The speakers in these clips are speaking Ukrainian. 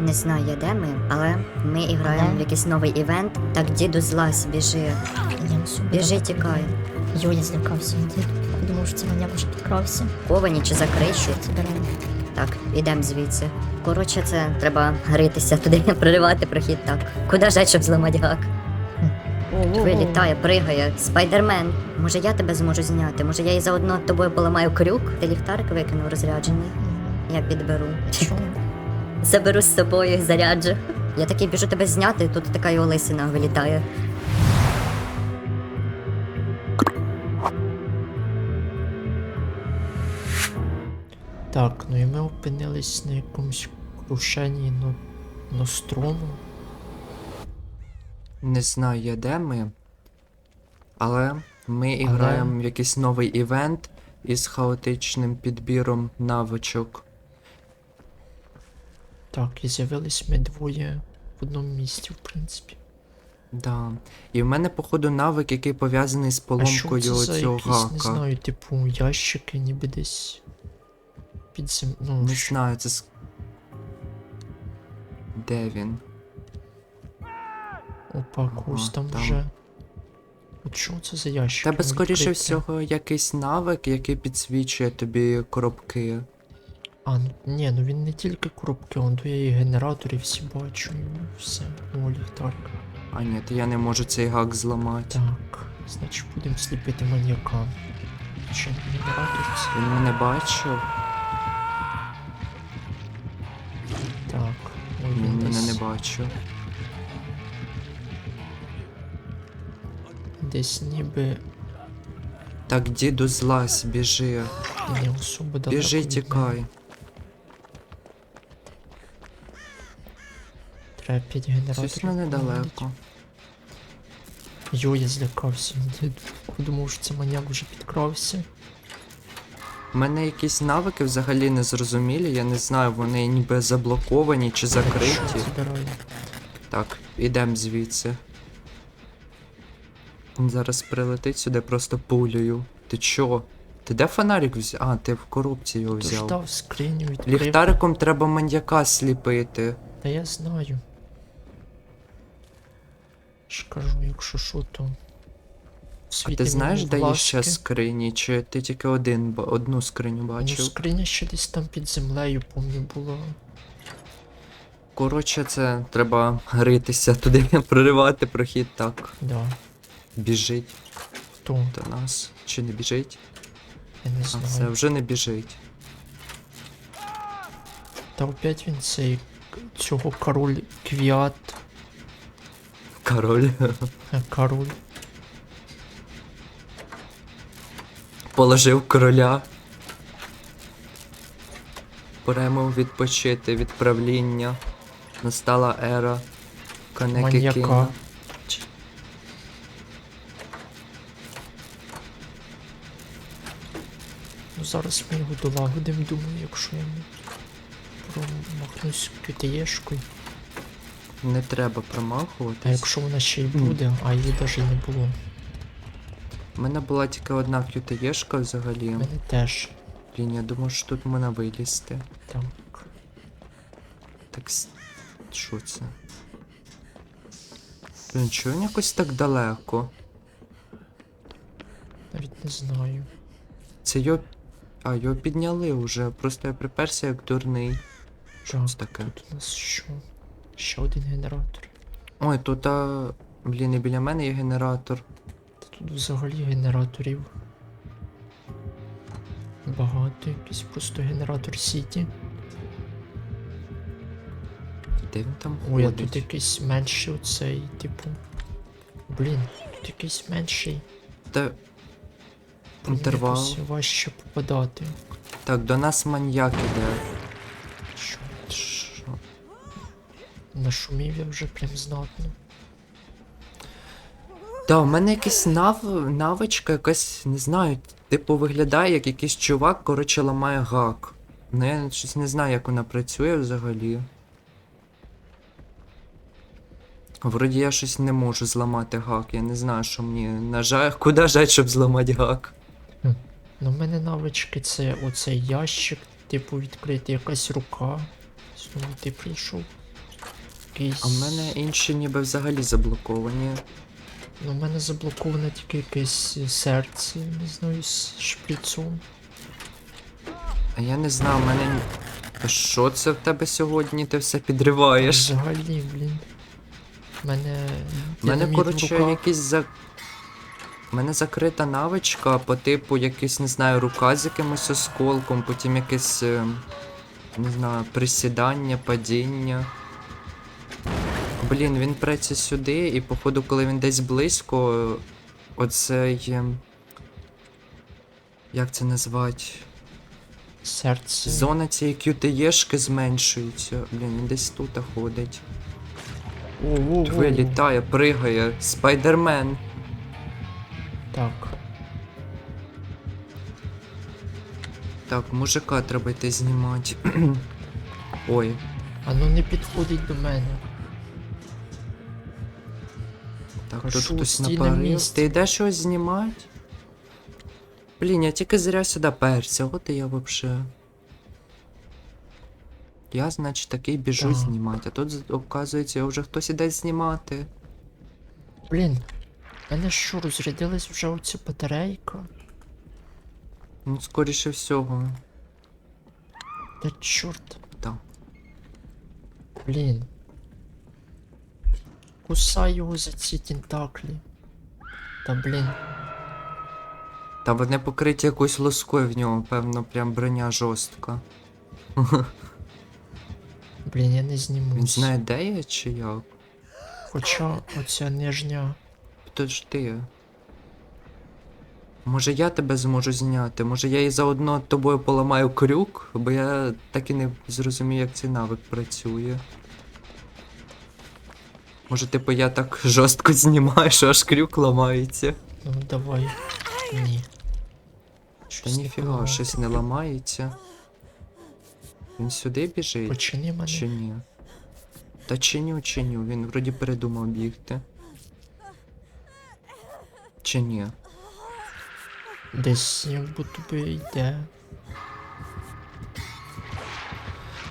Не знаю де ми, але ми граємо в якийсь новий івент. Так, діду злазь, біжи. Біжи, тікай. Йо, я злякався. Я подумав, що це маньяк вже підкрався. Ковані чи закричу. Так, ідемо звідси. Коротше, це треба гритися туди, проривати прохід так. Куди жать, щоб зламати гак? Вилітає, пригає. Спайдермен. Може я тебе зможу зняти? Може я і заодно тобою поламаю крюк? Ти ліхтарик викинув розряджений. Я підберу. Чого? Заберу з собою і заряджу. Я такий біжу тебе зняти, і тут така його лисина вилітає. Так, ну і ми опинились на якомусь крушенні но... Нострому. Не знаю я де ми, але ми Але- граємо в якийсь новий івент із хаотичним підбіром навичок. Так, і з'явились ми двоє в одному місці, в принципі. Да. І в мене, походу, навик, який пов'язаний з А що поломкою це за цього якісь, гака. не знаю, типу, ящики ніби десь під зем... Ну, Не що- знаю, це. Де він? Опа, когось там, там. вже. От що це за ящики? Тебе, Ну, скоріше відкрийте. всього, якийсь навик, який підсвічує тобі коробки. А, ну, ні, ну він не тільки коробки, он то я і генераторів всі бачу, і все. Ну, ліхтарка. А ні, то я не можу цей гак зламати. Так, значить будемо сліпити маньяка. Ще генератор це. Він мене бачив, Так, ну він мене десь, не бачив. десь ніби Так, діду, злазь, біжи. не особо далеко. Біжи, тікай. Треба 5 генераторів. Щось недалеко. Йо, я злякався. Я подумав, що це маньяк вже підкрався. У мене якісь навики взагалі не зрозумілі, я не знаю, вони ніби заблоковані чи закриті. Так, ідем звідси. Він зараз прилетить сюди просто пулею. Ти чо? Ти де фонарик взяв? А, ти в коробці його взяв. Ліхтариком треба маньяка сліпити. Та я знаю. Ж кажу, якщо що, то. А ти знаєш, де є ще скрині? Чи ти тільки один, одну скриню Ну, скриня ще десь там під землею, помню, була. Коротше, це треба гритися туди, проривати прохід так. Да. Біжить Хто? до нас. Чи не біжить? Я не А знаю. все, вже не біжить. Та опять він цей цього король квіат. Король. Король. Положив короля. Йому відпочити від правління. Настала ера конеки Маньяка. Кіна. Ну зараз ми його долагодимо, думаю, якщо я не промахнусь QTE-шкою. Не треба А промахуватись. якщо вона ще й буде, а її навіть не було. У мене була тільки одна QTE-шка взагалі. У мене теж. Блін, я думав, що тут можна вилізти. Так. Так. Що це? Блін, чого він якось так далеко? Навіть не знаю. Це його. А, його підняли вже. Просто я приперся як дурний. Що це таке? тут у нас що? Ще один генератор. Ой, тут а... Блін, і біля мене є генератор. Та тут взагалі генераторів. Багато, якийсь просто генератор Сіті. Де він там Ой, а тут якийсь менший оцей, типу. Блін, тут якийсь менший. Та... Інтервал. якось важче попадати. Так, до нас маньяк іде. Нашумів я вже прям знатно. Та, у мене якась нав... навичка, якась, не знаю, типу виглядає, як якийсь чувак, коротше, ламає гак. Ну я щось не знаю, як вона працює взагалі. Вроді я щось не можу зламати гак, я не знаю, що мені нажать, куди жать, щоб зламати гак. Ну, в мене навички це оцей ящик, типу відкрити якась рука. Знову ти прийшов. Якийсь. А в мене інші ніби взагалі заблоковані. Ну, в мене заблоковане тільки якесь серце, не знаю, з шприцом. А я не знаю, в мене. Та що це в тебе сьогодні? Ти все підриваєш? Взагалі, блін. В мене. У мене, коротше, якийсь за. У мене закрита навичка по типу якийсь, не знаю, рука з якимось осколком, потім якесь. е, Не знаю, присідання, падіння. Блін, він преться сюди, і походу, коли він десь близько, оцей. е, Як це назвати? Серце. Зона цієї QTE-шки зменшується. Блін, він десь тут ходить. О-о-о. Пригає. Спайдермен. Так. Так, мужика треба йти знімати. Ой, А ну не підходить до мене. Так, тут хтось стій на напарив. місці. Ти йдеш щось знімати? Блін, я тільки зря сюди перся, от і я вообще. Я, значить, такий біжу Так. знімати, а тут, оказується, вже хтось іде знімати. Блін. в Мене що, розрядилась вже оця батарейка? Ну, скоріше всього. Та чорт. Так. Блін. Кусай його за ці тентаклі. Та блін. Та вони покриті якоюсь лоскою в нього, певно, прям броня жорстка. Блін, я не знімусь. Він знає, де я чи як? Хоча оця нижня. Подожди. Може я тебе зможу зняти? Може я і заодно тобою поламаю крюк, бо я так і не зрозумів, як цей навик працює. Може, типу, я так жорстко знімаю, що аж крюк ламається. Ну давай. Ні. Та Щось ніфіга, щось не ламається. Він сюди біжить? Почини мене. Чи ні? Та чиню, чиню, він вроді передумав бігти. Чи ні? Десь як будто би йде.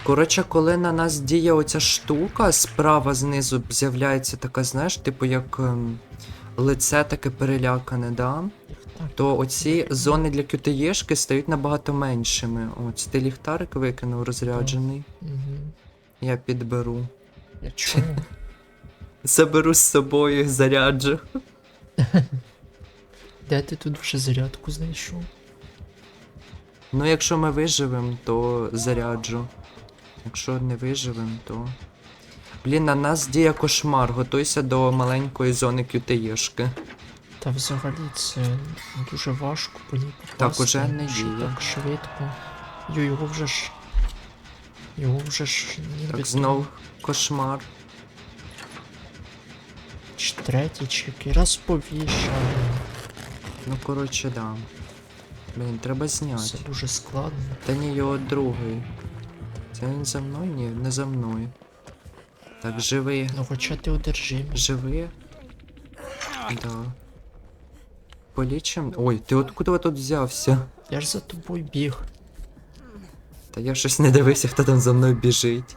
Коротше, коли на нас діє оця штука, справа знизу з'являється така, знаєш, типу як ем, лице таке перелякане, да? То оці зони для QTE-шки стають набагато меншими. Ось ти ліхтарик викинув розряджений. Угу. Я підберу. Я чого? Заберу з собою, і заряджу. Де ти тут вже зарядку знайшов? Ну, якщо ми виживемо, то заряджу. Якщо не виживемо, то. Блін, на нас діє кошмар. Готуйся до маленької зони QTE-шки. Та взагалі це дуже важко по ній попасти. Так, уже не діє. Так швидко. Йо, його вже ж. Його вже ж ніби Так, знов кошмар. Чи третій, чи який раз повішали. Ну, коротше, да. Блін, треба Це зняти. дуже складно. Та ні, його другий. Це він за мною? Ні, не за мною. Так, живи. Ну хоча ти одержимий. Живи. Да. Полічим. Ой, ти откуда тут взявся? Я ж за тобою біг. Та я щось не дивився, хто там за мною біжить.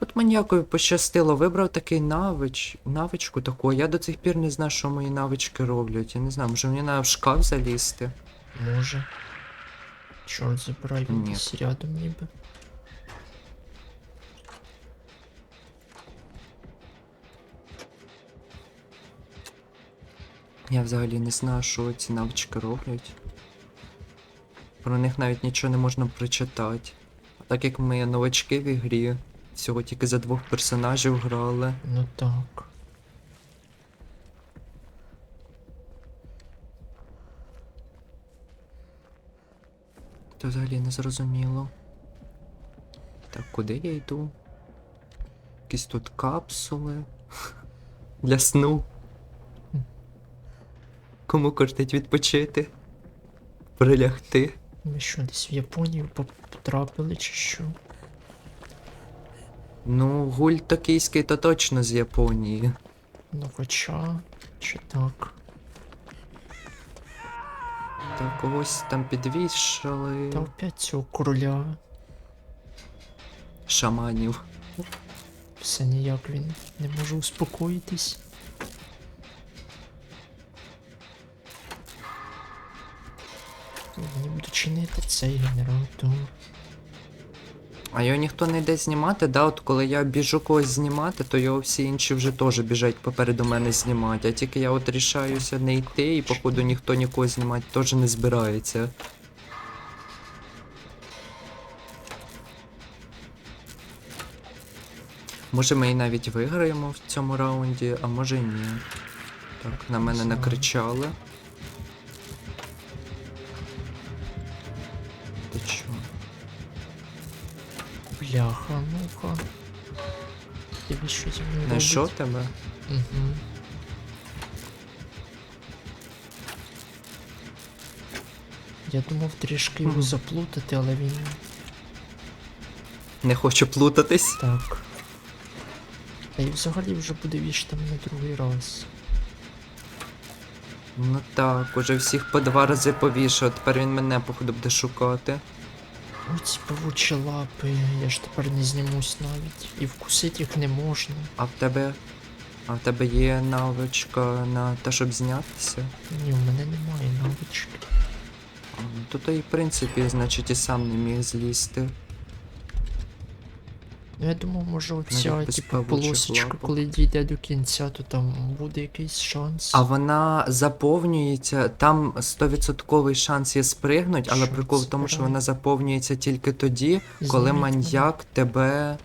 От маніякові пощастило, вибрав такий навич, навичку таку, я до цих пір не знаю, що мої навички роблять. Я не знаю, може мені в шкаф залізти. Може. Чорт забирай, він десь рядом ніби. Я взагалі не знаю, що ці навички роблять. Про них навіть нічого не можна прочитати. А так як ми новачки в ігрі, всього тільки за двох персонажів грали. Ну так. То взагалі не зрозуміло. Так, куди я йду? Якісь тут капсули. Для сну. Кому кортить відпочити? Прилягти. Ми що, десь в Японію потрапили чи що? Ну, гуль токійський то точно з Японії. Ну хоча. Чи так? Та когось там підвішали. Та опять цього короля. Шаманів. Все ніяк він не може успокоїтись. Мені буду чинити цей генератор. А його ніхто не йде знімати, да? От коли я біжу когось знімати, то його всі інші вже теж біжать попереду мене знімати. А тільки я от рішаюся не йти, і походу ніхто нікого знімати теж не збирається. Може ми і навіть виграємо в цьому раунді, а може і ні. Так, на мене накричали. Бляха, ну-ка. Тобі що зі мною Знайшов робить? тебе? Угу. Я думав трішки його заплутати, але він Не хочу плутатись. так. Та й взагалі вже буде вішати мене другий раз. Ну так, уже всіх по два рази повішав, тепер він мене походу буде шукати. Ой, ці павучі лапи, я ж тепер не знімусь навіть. І вкусити їх не можна. А в тебе. А в тебе є навичка на те, щоб знятися? Ні, в мене немає навички. Ну, То ти, в принципі, значить, і сам не міг злізти. Ну я думав, може оця, типу, полосочка, коли дійде до кінця, то там буде якийсь шанс. А вона заповнюється, там 100% шанс є спригнуть, але Що прикол в тому, що вона заповнюється тільки тоді, коли Зніміть мене. маньяк тебе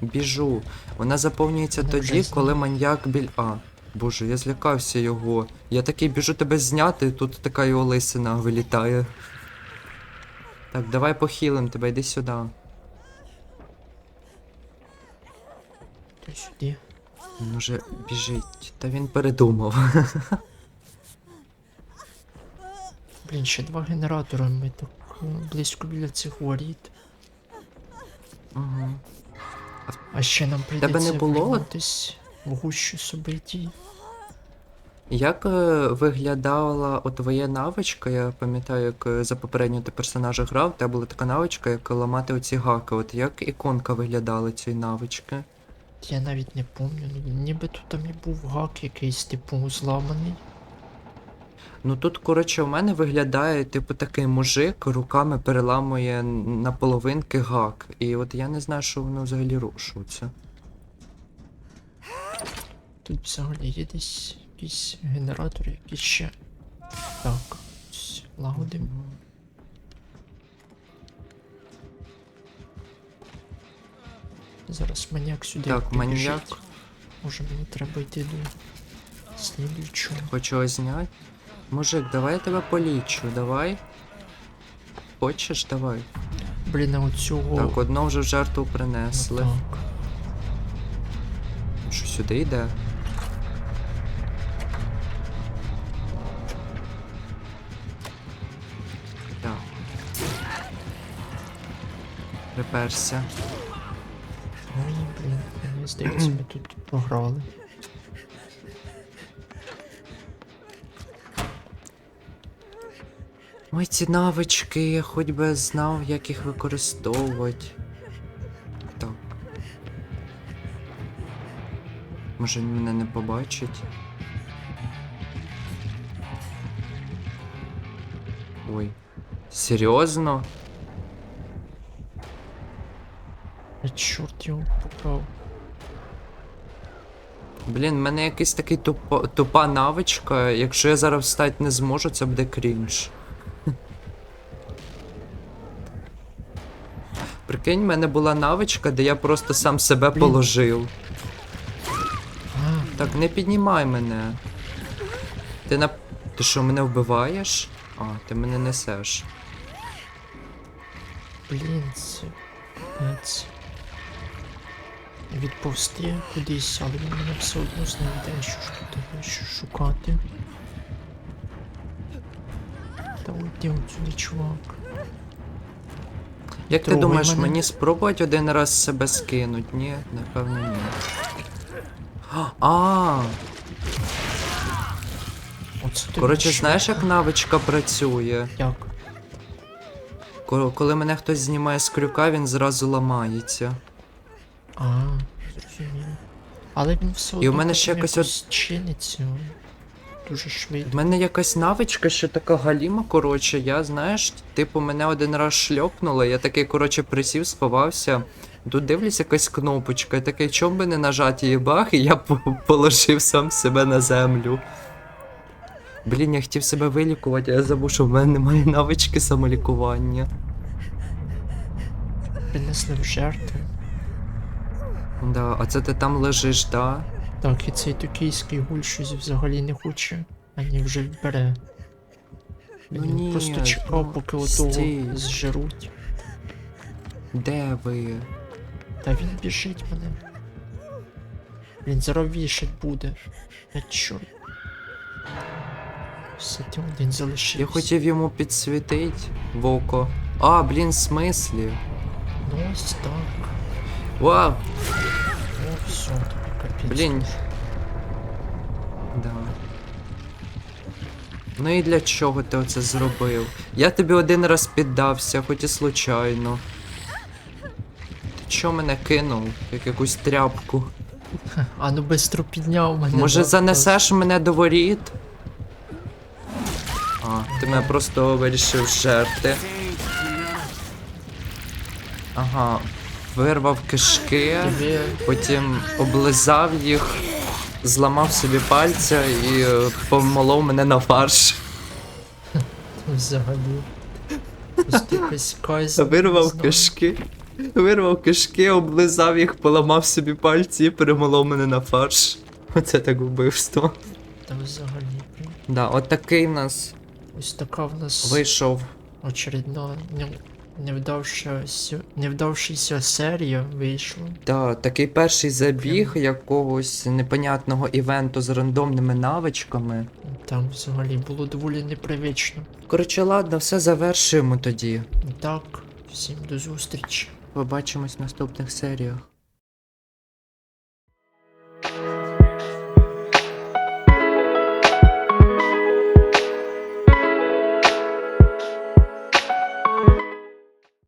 біжу. Вона заповнюється вже тоді, коли маньяк біль. А, боже, я злякався його. Я такий біжу тебе зняти, тут така його лисина вилітає. Так, давай похилим тебе, йди сюди. Сюди. Він уже біжить. Та він передумав. Блін, ще два генератори, ми так е, близько біля цих воріт. Угу. А ще нам прийдеться не було? в гущу событій. Як е, виглядала от твоя навичка? Я пам'ятаю, як е, за попереднього ти персонажа грав, в тебе була така навичка, як ламати оці гаки. От як іконка виглядала цієї навички? Я навіть не пам'ятаю, ну, ніби тут там і був гак якийсь, типу, зламаний. Ну тут, коротше, у мене виглядає, типу, такий мужик руками переламує на половинки гак. І от я не знаю, що воно взагалі рушується. Тут взагалі є десь якісь генератори, які ще. Так, ось, Зараз маньяк сюди. Так, маньяк. Може мені треба йти до слідуючого. Хочу його зняти. Мужик, давай я тебе полічу, давай. Хочеш, давай. Блін, а оцього. Так, одного вже в жертву принесли. Так. Що сюди йде? Так. Приперся. Здається, ми тут програли. Ой, ці навички, я хоч би знав, як їх використовувати. Так. Може він мене не побачить. Ой. Серйозно? А чорт його поправ. Блін, в мене якийсь такий тупо, тупа навичка. Якщо я зараз встати не зможу, це буде крінж. Прикинь, в мене була навичка, де я просто сам себе положив. Так, не піднімай мене. Ти на. Ти що, мене вбиваєш? А, ти мене несеш. блін, це. Відповсти кудись, але він мене все одно знайде, що ж тут що шукати. Та уйди отсюди, чувак. Як ти думаєш, мене. мені спробувати один раз себе скинуть? Ні, напевно, ні. А, Оце тобі коротше, що? знаєш, як навичка працює? Як? Ко- Коли мене хтось знімає з крюка, він зразу ламається. А. Але він все одно І у мене ще потім якось якось чиниться. Дуже В швидко. мене якась навичка, що така галіма, коротше, я, знаєш, типу, мене один раз шльопнуло, я такий, коротше, присів, сховався. Тут дивлюсь якась кнопочка, я такий, чом би не нажати її бах, і я по- положив сам себе на землю. Блін, я хотів себе вилікувати, а я забув, що в мене немає навички самолікування. Принесли в жертви. Да, а це ти там лежиш, да? Так, і цей токійський гуль щось взагалі не хоче, ані вже бере. Ну Він ні, просто ну, чекав, поки отого стій. зжируть. Де ви? Та він біжить мене. Він зараз вішать буде. На чорт. Все ти один залишився. Я хотів йому підсвітить в око. А, блін, в смислі? Ну ось так. Вау! О, все, тобі капець. Блін. Да. Ну і для чого ти оце зробив? Я тобі один раз піддався, хоч і случайно. Ти чо мене кинув, як якусь тряпку? А ну бистро підняв мене. Може занесеш мене до воріт? А, ти мене просто вирішив жерти. Ага. Вирвав кишки. Потім облизав їх, зламав собі пальця і е, помолов мене на фарш. взагалі. Вирвав кишки. Вирвав кишки, облизав їх, поламав собі пальці і перемолов мене на фарш. Оце так вбивство. Та взагалі. Да, от такий в нас Ось така в нас вийшов. очередна не, невдавшася, невдавшися серія вийшла. Та, такий перший забіг якогось непонятного івенту з рандомними навичками. Там взагалі було доволі непривично. Коротше, ладно, все завершуємо тоді. Так, всім до зустрічі. Побачимось в наступних серіях.